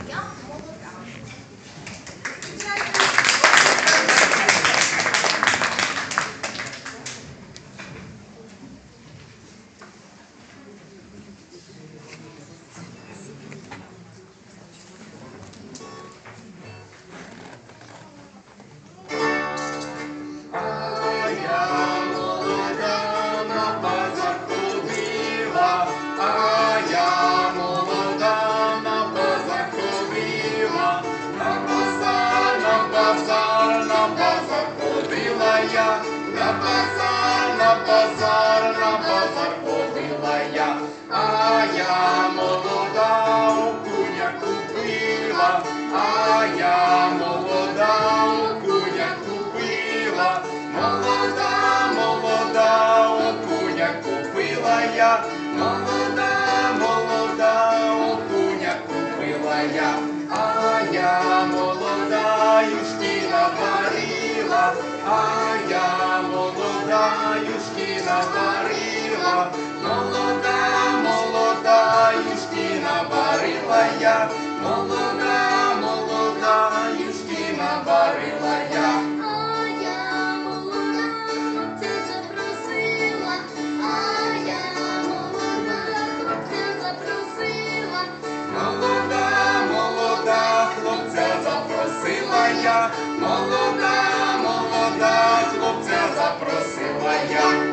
а я молода. А я молода у куня купила, а я молода у куня купила, молода, молода, окуня купила я, молода, молода, окуня купила я, а я молода, юшки наварила. я, молода, молода, хлопця запросила я.